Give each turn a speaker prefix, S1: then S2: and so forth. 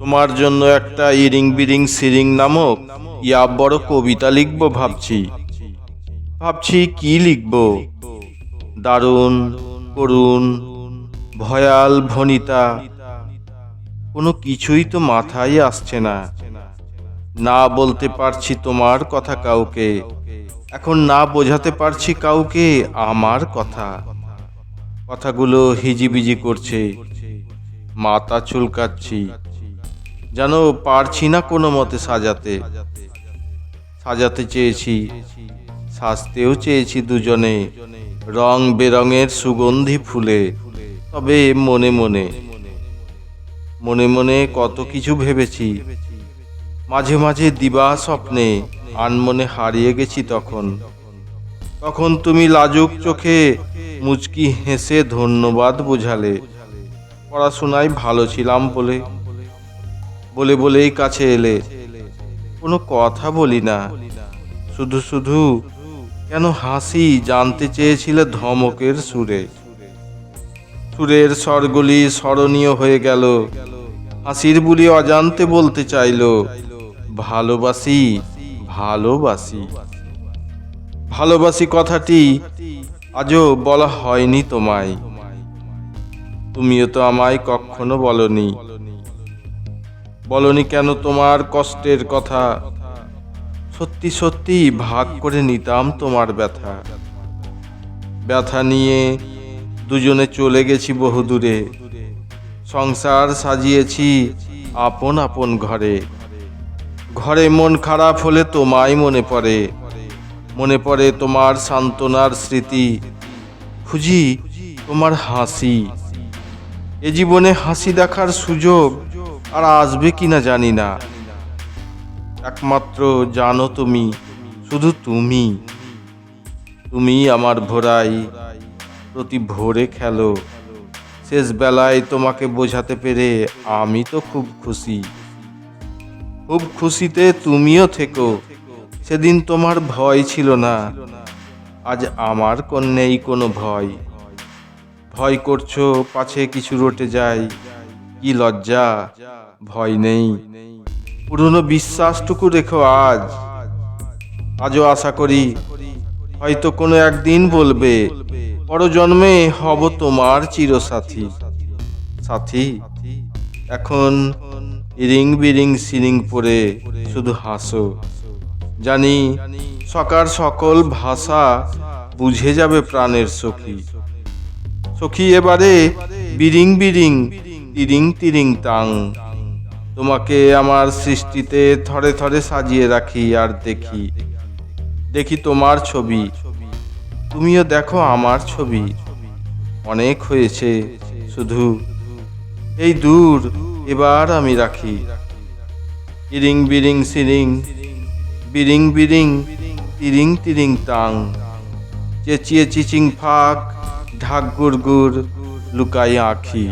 S1: তোমার জন্য একটা ইরিং বিরিং সিরিং নামক ইয়া বড় কবিতা লিখব ভাবছি। ভাবছি কি লিখব? দারুণ, করুণ, ভয়াল ভনিতা, কোনো কিছুই তো মাথায় আসছে না। না বলতে পারছি তোমার কথা কাউকে, এখন না বোঝাতে পারছি কাউকে আমার কথা। কথাগুলো হিজিবিজি করছে, মাথা চুলকাচ্ছি যেন পারছি না কোনো মতে সাজাতে। সাজাতে চেয়েছি, সাজতেও চেয়েছি দুজনে, রং বেরঙের সুগন্ধি ফুলে। তবে মনে মনে মনে মনে কত কিছু ভেবেছি। মাঝে মাঝে দিবা স্বপ্নে আনমনে হারিয়ে গেছি তখন। তখন তুমি লাজুক চোখে মুচকি হেসে ধন্যবাদ বোঝালে। পড়াশোনায় ভালো ছিলাম বলে বলে বলেই কাছে এলে। কোনো কথা বলি না। শুধু শুধু কেন হাসি জানতে চেয়েছিলে ধমকের সুরে। সুরের স্বরগুলি স্মরণীয় হয়ে গেল। হাসির বুলি অজান্তে বলতে চাইলো, ভালোবাসি ভালোবাসি। ভালোবাসি কথাটি আজও বলা হয়নি তোমায়। তুমিও তো আমায় কখনো বলনি। বলনি কেন তোমার কষ্টের কথা? সত্যি সত্যি ভাগ করে নিতাম তোমার ব্যথা। ব্যথা নিয়ে দুজনে চলে গেছি বহুদূরে সংসার সাজিয়েছি আপন আপন ঘরে। ঘরে মন খারাপ হলে তোমায় মনে পড়ে। মনে পড়ে তোমার সান্ত্বনার স্মৃতি। খুঁজি তোমার হাসি। এ জীবনে হাসি দেখার সুযোগ আর আসবে কি না জানি না। একমাত্র জানো তুমি, শুধু তুমি। তুমি আমার ভোরাই, প্রতি ভোরে খেলো। শেষ বেলায় তোমাকে বোঝাতে পেরে আমি তো খুব খুশি। খুব খুশিতে তুমিও থেকো, সেদিন তোমার ভয় ছিল না। আজ আমার নেই কোনো ভয়। ভয় করছ, পাছে কিছু রটে যায়। কি লজ্জা? ভয় নেই। পুরনো বিশ্বাসটুকু রেখো আজ। আজও আশা করি, হয়তো কোনো একদিন বলবে, পরজন্মে হব তোমার চিরসাথী। সাথী, এখন ইরিং বিরিং সিরিং পরে শুধু হাসো। জানি সকার সকল ভাষা বুঝে যাবে প্রাণের সখী। সখী এবারে বিরিং বিরিং তিরিং তিরিং তাং। তোমাকে আমার সৃষ্টিতে থরে থরে সাজিয়ে রাখি আর দেখি। দেখি তোমার ছবি। তুমিও দেখো আমার ছবি। অনেক হয়েছে শুধু। এই দূর এবার আমি রাখি। ইরিং বিরিং সিরিং। বিরিং বিরিং। তিরিং তিরিং তাং। চেঁচিয়ে চিচিং ফাঁক, ঢাক গুড় গুড় লুকাই আঁখি।